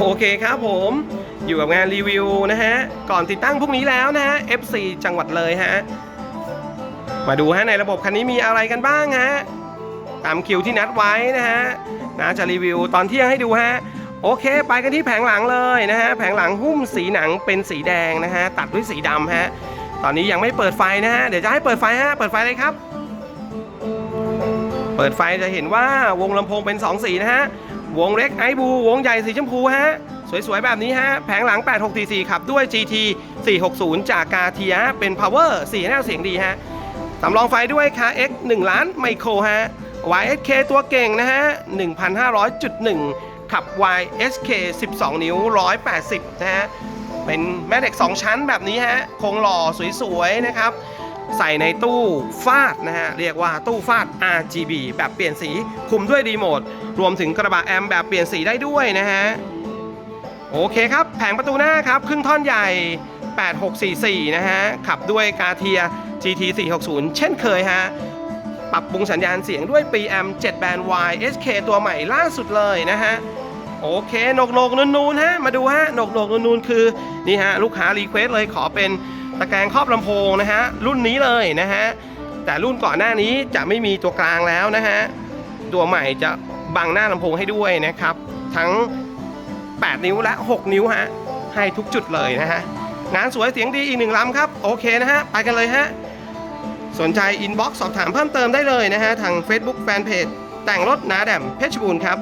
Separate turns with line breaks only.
โอเคครับผมอยู่กับงานรีวิวนะฮะ ก่อนติดตั้งพวกนี้แล้วนะฮะ FC จังหวัดเลยฮะ มาดูฮะในระบบคันนี้มีอะไรกันบ้างฮะ ตามคิวที่นัดไว้นะฮะนะจะรีวิวตอนเที่ยงให้ดูฮะ โอเค ไปกันที่แผงหลังเลยนะฮะ แผงหลังหุ้มสีหนังเป็นสีแดงนะฮะ ตัดด้วยสีดำฮะ ตอนนี้ยังไม่เปิดไฟนะฮะ เดี๋ยวจะให้เปิดไฟฮะ เปิดไฟเลยครับ เปิดไฟจะเห็นว่าวงลำโพงเป็น 2 สีนะฮะ วงเล็กไอบู วงใหญ่สีชมพูฮะ สวย ๆ แบบนี้ฮะ แผงหลัง 8644 ขับด้วย GT 460 จากกาเทียเป็น Power 4แนวเสียงดีฮะสำรองไฟด้วยคา X 1 ล้านไมโครฮะ YSK ตัวเก่งนะฮะ 1,500.1 ขับ YSK 12 นิ้ว 180 นะฮะ เป็นแม่เหล็ก 2 ชั้นแบบนี้ฮะ คงหล่อสวย ๆ นะครับ ใส่ในตู้ฟาดนะฮะ เรียกว่าตู้ฟาด RGB แบบเปลี่ยนสีคุมด้วยรีโมท รวมถึงกระบะแอมแบบเปลี่ยนสีได้ด้วยนะฮะ โอเคครับ แผงประตูหน้าครับ ครึ่งท่อนใหญ่ 8644 นะฮะ ขับด้วยกาเทีย GT 460 เช่นเคยฮะ ปรับปรุงสัญญาณเสียงด้วย PM 7แบนด์ Y SK ตัวใหม่ล่าสุดเลยนะฮะโอเคหนกหนกนูนนูนๆฮะ มาดูฮะหนกหนกนูนนูนๆคือ นี่ฮะ ลูกค้ารีเควสเลยขอเป็น ตะแกรงครอบลำโพงนะฮะรุ่นนี้เลยนะฮะแต่รุ่นก่อนหน้านี้จะไม่มีตัวกลางแล้วนะฮะตัวใหม่จะบังหน้าลำโพงให้ด้วยนะครับ ทั้ง 8 นิ้วและ 6 นิ้วฮะให้ทุกจุดเลยนะฮะงานสวยเสียงดีอีกหนึ่งลำครับ โอเคนะฮะ ไปกันเลยฮะ สนใจอินบ็อกซ์สอบถามเพิ่มเติมได้เลยนะฮะ ทาง Facebook Fanpage แต่งรถนาแดมเพชรบูรณ์ครับ